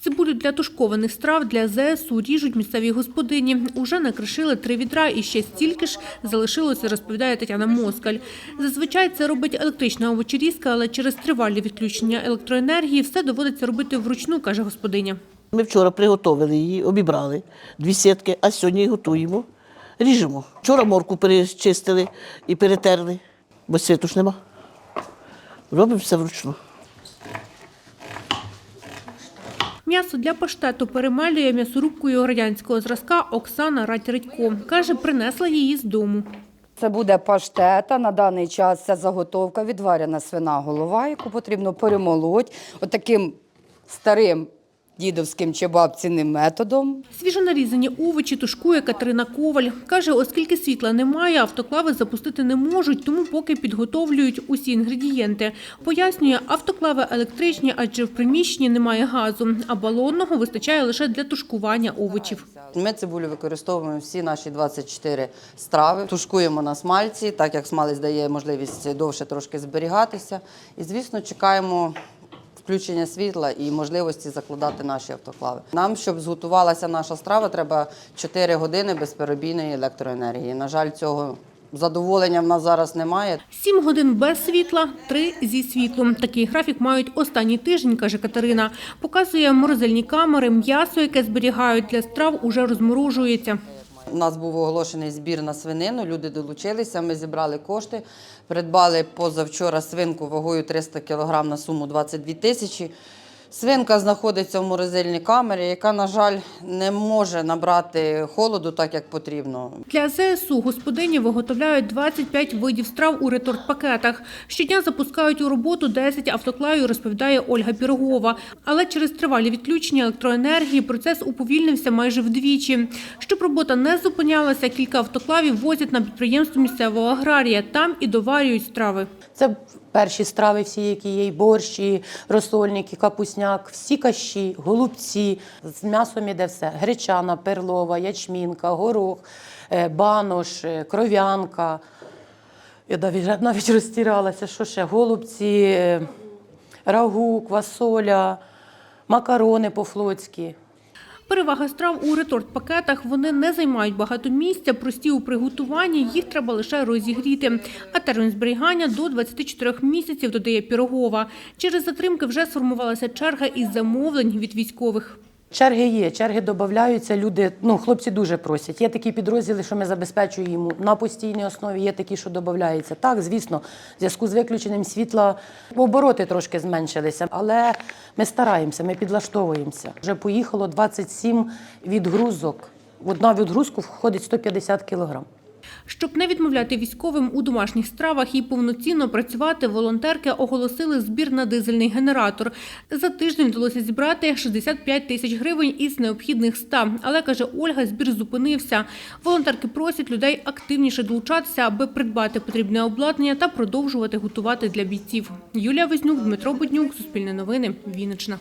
Цибулю для тушкованих страв для ЗСУ ріжуть місцеві господині. Уже накришили три відра і ще стільки ж залишилося, розповідає Тетяна Москаль. Зазвичай це робить електрична овочерізка, але через тривалі відключення електроенергії все доводиться робити вручну, каже господиня. Ми вчора приготували її, обібрали дві сітки, а сьогодні її готуємо. Ріжемо. Вчора морку перечистили і перетерли, бо світу ж нема. Робимо все вручну. М'ясо для паштету перемелює м'ясорубкою радянського зразка Оксана Радь-Редько. Каже, принесла її з дому. Це буде паштета. На даний час це заготовка, відварена свина голова, яку потрібно перемолоть отаким старим дідовським чи бабціним методом. Свіжонарізані овочі тушкує Катерина Коваль. Каже, оскільки світла немає, автоклави запустити не можуть, тому поки підготовлюють усі інгредієнти. Пояснює, автоклави електричні, адже в приміщенні немає газу, а балонного вистачає лише для тушкування овочів. Ми цибулю використовуємо всі наші 24 страви. Тушкуємо на смальці, так як смалець дає можливість довше трошки зберігатися. І, звісно, чекаємо включення світла і можливості закладати наші автоклави. Нам, щоб зготувалася наша страва, треба 4 години безперебійної електроенергії. На жаль, цього задоволення в нас зараз немає. Сім годин без світла, три зі світлом. Такий графік мають останній тиждень, каже Катерина. Показує морозильні камери, м'ясо, яке зберігають для страв, уже розморожується. У нас був оголошений збір на свинину. Люди долучилися. Ми зібрали кошти, придбали позавчора свинку вагою 300 кг на суму 22 тисячі. Свинка знаходиться в морозильній камері, яка, на жаль, не може набрати холоду так, як потрібно. Для ЗСУ господині виготовляють 25 видів страв у реторт-пакетах. Щодня запускають у роботу 10 автоклавів, розповідає Ольга Пірогова. Але через тривалі відключення електроенергії процес уповільнився майже вдвічі. Щоб робота не зупинялася, кілька автоклавів возять на підприємство місцевого аграрія. Там і доварюють страви. Це перші страви, всі, які є, і борщ, і розсольник, і капусняк, всі кащі, голубці. З м'ясом іде все: гречана, перлова, ячмінка, горох, е, банош, е, кров'янка. Я навіть, навіть розтірялася, що ще голубці, е, рагу, квасоля, макарони по-флотськи. Перевага страв у реторт-пакетах – вони не займають багато місця, прості у приготуванні, їх треба лише розігріти. А термін зберігання – до 24 місяців, додає Пірогова. Через затримки вже сформувалася черга із замовлень від військових. Черги є, черги додаються. Люди, ну хлопці дуже просять. Є такі підрозділи, що ми забезпечуємо на постійній основі. Є такі, що додаються. Так, звісно, в зв'язку з виключенням світла обороти трошки зменшилися, але ми стараємося, ми підлаштовуємося. Вже поїхало 27 відгрузок. В одна відгрузку входить 150 кілограм. Щоб не відмовляти військовим у домашніх стравах і повноцінно працювати, волонтерки оголосили збір на дизельний генератор. За тиждень вдалося зібрати 65 тисяч гривень із необхідних 100. Але, каже Ольга, збір зупинився. Волонтерки просять людей активніше долучатися, аби придбати потрібне обладнання та продовжувати готувати для бійців. Юлія Вознюк, Дмитро Буднюк, Суспільне новини, Вінниччина.